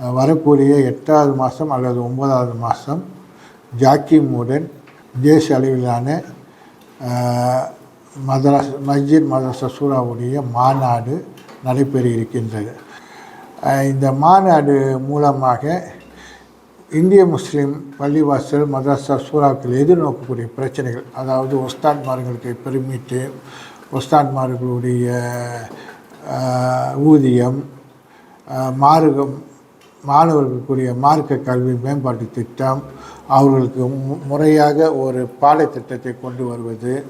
வரக்கூடிய எட்டாவது மாதம் அல்லது ஒன்பதாவது மாதம் ஜாக்கிமுடன் தேச அளவிலான மதராஸ் மஸ்ஜித் மதரச சூராவுடைய மாநாடு நடைபெற இருக்கின்றது. இந்த மாநாடு மூலமாக இந்திய முஸ்லீம் பள்ளிவாசல் மதரசா சூறாக்கள் எதிர்நோக்கக்கூடிய பிரச்சனைகள் அதாவது ஒஸ்தான்மார்களுக்கு பெருமிட்டு ஒஸ்தான்மார்களுடைய ஊதியம் அஹ், மார்க்கம் மாணவர்களுக்குரிய மார்க்க கல்வி மேம்பாட்டு திட்டம் அவர்களுக்கு மு- முறையாக ஒரு பாடத்திட்டத்தை கொண்டு வருவது.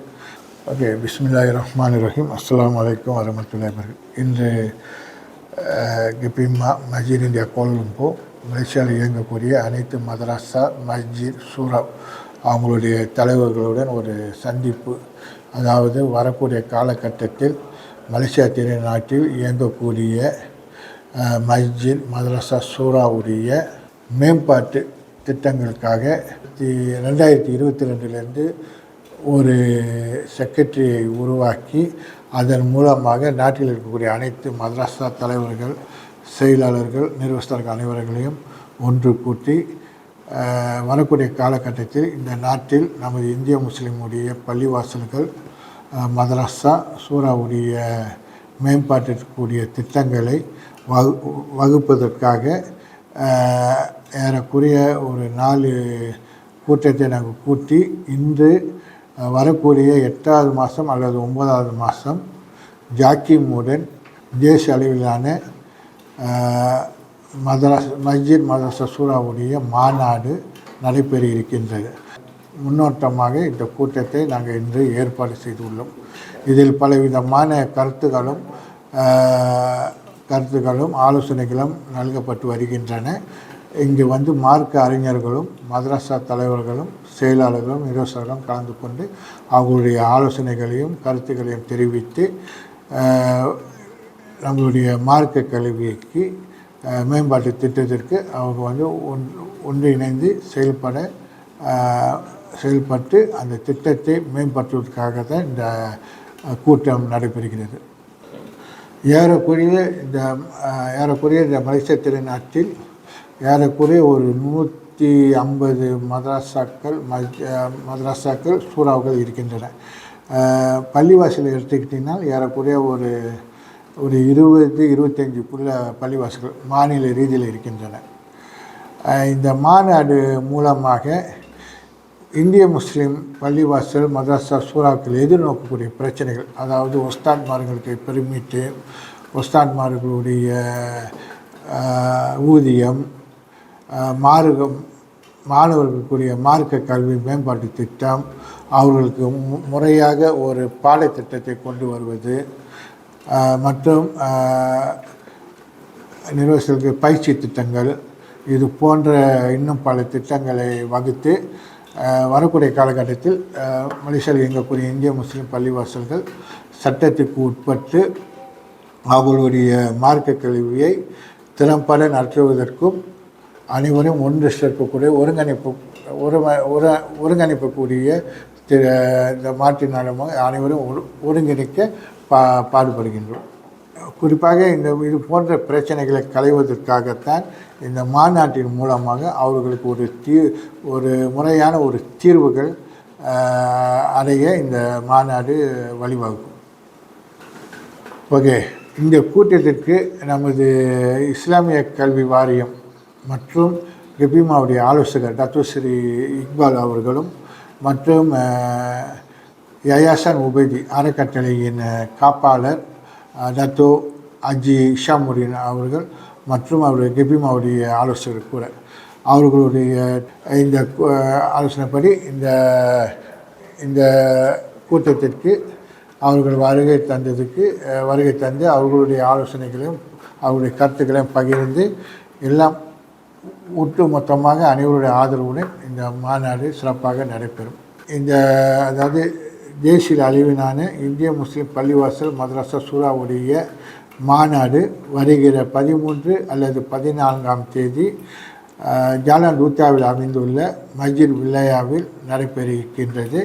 ஓகே பிஸ்மில்லாஹி ரஹ்மான் ரஹீம். அஸ்லாம் வலைக்கம் வரமத்துல்லாஹி இன்று கிபிமா மஜீத் இந்தியா கோலம்போ மலேசியாவில் இயங்கக்கூடிய அனைத்து மதராசா மஸ்ஜித் சூரா அவங்களுடைய தலைவர்களுடன் ஒரு சந்திப்பு. அதாவது வரக்கூடிய காலகட்டத்தில் மலேசியா திருநாட்டில் இயங்கக்கூடிய மஸ்ஜித் மதரசா சூறாவுடைய மேம்பாட்டு திட்டங்களுக்காக தி- ரெண்டாயிரத்தி இருபத்தி ரெண்டுலேருந்து ஒரு செக்ரட்டரியை உருவாக்கி அதன் மூலமாக நாட்டில் இருக்கக்கூடிய அனைத்து மதராசா தலைவர்கள் செயலாளர்கள் நிர்வாகஸ்தர்கள் அனைவர்களையும் ஒன்று கூட்டி வரக்கூடிய காலகட்டத்தில் இந்த நாட்டில் நமது இந்திய முஸ்லீமுடைய பள்ளிவாசல்கள் மதராசா சூறாவுடைய மேம்பாட்டிற்குரிய திட்டங்களை வகு வகுப்பதற்காக ஏறக்குறைய ஒரு நாலு கூட்டத்தை நாங்கள் கூட்டி இன்று வரக்கூடிய எட்டாவது மாதம் அல்லது ஒன்பதாவது மாதம் ஜாக்கிமுடன் தேசிய அளவிலான மதராஸ் மஸ்ஜித் மதரச சூறாவுடைய மாநாடு நடைபெற இருக்கின்றது. முன்னோட்டமாக இந்த கூட்டத்தை நாங்கள் இன்று ஏற்பாடு செய்துள்ளோம். இதில் பலவிதமான கருத்துகளும் கருத்துக்களும் ஆலோசனைகளும் நல்கப்பட்டு வருகின்றன. இங்கு வந்து மார்க்க அறிஞர்களும் மதரசா தலைவர்களும் செயலாளர்களும் நிர்வாகர்களும் கலந்து கொண்டு அவர்களுடைய ஆலோசனைகளையும் கருத்துக்களையும் தெரிவித்து நம்மளுடைய மார்க்க கல்விக்கு மேம்பாட்டு திட்டத்திற்கு அவங்க வந்து ஒன் ஒன்றிணைந்து செயல்பட செயல்பட்டு அந்த திட்டத்தை மேம்படுத்துவதற்காக தான் இந்த கூட்டம் நடைபெறுகிறது. ஏறக்குறைய இந்த ஏறக்குறைய இந்த மலேசிய திருநாட்டில் ஏறக்குறைய ஒரு நூற்றி ஐம்பது மதராசாக்கள் மதராசாக்கள் சூறாவுகள் இருக்கின்றன. பள்ளிவாசல் பள்ளிவாசலை எடுத்துக்கிட்டிங்கன்னா ஏறக்குறைய ஒரு ஒரு இருபது இருபத்தஞ்சுக்குள்ள பள்ளிவாசல்கள் மாநில ரீதியில் இருக்கின்றன. இந்த மாநாடு மூலமாக இந்திய முஸ்லீம் பள்ளிவாசல் மதரசா சூறாக்கள் எதிர்நோக்கக்கூடிய பிரச்சனைகள் அதாவது ஒஸ்தான்மார்களுக்கு பெருமிட்டு ஒஸ்தான்மார்களுடைய ஊதியம் மார்க்கம் மாணவர்களுக்குரிய மார்க்க கல்வி மேம்பாட்டு திட்டம் அவர்களுக்கு மு- முறையாக ஒரு பாடத்திட்டத்தை கொண்டு வருவது மற்றும் அஹ், நிர்வாகிகளுக்கு பயிற்சி திட்டங்கள் இது போன்ற இன்னும் பல திட்டங்களை வகுத்து வரக்கூடிய காலகட்டத்தில் மலேசியாவில் இயங்கக்கூடிய இந்திய முஸ்லீம் பள்ளிவாசல்கள் சட்டத்துக்கு உட்பட்டு அவர்களுடைய மார்க்க கல்வியை திறம்பட நடத்துவதற்கும் அனைவரும் ஒன்று சேர்க்கக்கூடிய ஒருங்கிணைப்பு ஒரு ஒரு ஒருங்கிணைக்கக்கூடிய இந்த மாற்றின் அனைவரும் ஒரு ஒருங்கிணைக்க பா பாடுபடுகின்றோம். குறிப்பாக இந்த இது போன்ற பிரச்சனைகளை களைவதற்காகத்தான் இந்த மாநாட்டின் மூலமாக அவர்களுக்கு ஒரு தீ ஒரு முறையான ஒரு தீர்வுகள் அடைய இந்த மாநாடு வழிவகுக்கும். ஓகே. இந்த கூட்டத்திற்கு நமது இஸ்லாமிய கல்வி வாரியம் மற்றும் கபிமாவுடைய ஆலோசகர் டாக்டர் ஸ்ரீ இக்பால் அவர்களும் மற்றும் அஹ், யயாசன் உபேதி அறக்கட்டளையின் காப்பாளர் டத்தோ அஜி இஷாமுடின் அவர்கள் மற்றும் அவருடைய கெபிம் அவருடைய ஆலோசகர் கூட. அவர்களுடைய இந்த ஆலோசனைப்படி இந்த இந்த கூட்டத்திற்கு அவர்கள் வருகை தந்ததுக்கு வருகை தந்து அவர்களுடைய ஆலோசனைகளையும் அவருடைய கருத்துக்களையும் பகிர்ந்து எல்லாம் ஒட்டு மொத்தமாக அனைவருடைய ஆதரவுடன் இந்த மாநாடு சிறப்பாக நடைபெறும். இந்த அதாவது தேசிய அளவிலான இந்திய முஸ்லீம் பள்ளிவாசல் மதரசா சூறாவுடைய மாநாடு வருகிற பதிமூன்று அல்லது பதினான்காம் தேதி ஜான ஜாலான் ரூத்தாவில் அமைந்துள்ள மஸ்ஜித் வில்லையாவில் நடைபெற இருக்கின்றது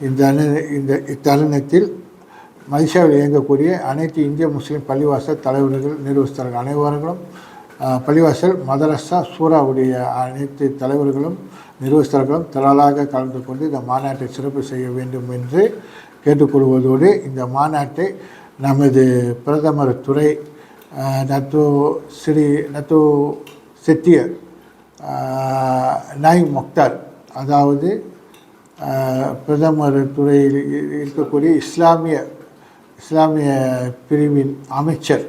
இந்த இந்த இத்தருணத்தில் மலேசியாவில் இயங்கக்கூடிய அனைத்து இந்திய முஸ்லீம் பள்ளிவாசல் தலைவர்கள் நிர்வகித்தார்கள் அனைவர்களும் பள்ளிவாசல் மதரசா சூறாவுடைய அனைத்து தலைவர்களும் நிர்வகித்தர்களும் திரளாக கலந்து கொண்டு இந்த மாநாட்டை சிறப்பு செய்ய வேண்டும் என்று கேட்டுக்கொள்வதோடு இந்த மாநாட்டை நமது பிரதமர் துறை நத்து ஸ்ரீ நத்து செட்டியர் நாய் முக்தார் அதாவது பிரதமர் துறையில் இருக்கக்கூடிய இஸ்லாமிய இஸ்லாமிய பிரிவின் அமைச்சர்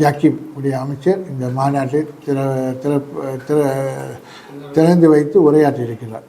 ஜாக்கிம் உடைய அமைச்சர் இந்த மாநாட்டை திற திற திற திறந்து வைத்து உரையாற்றியிருக்கிறார்.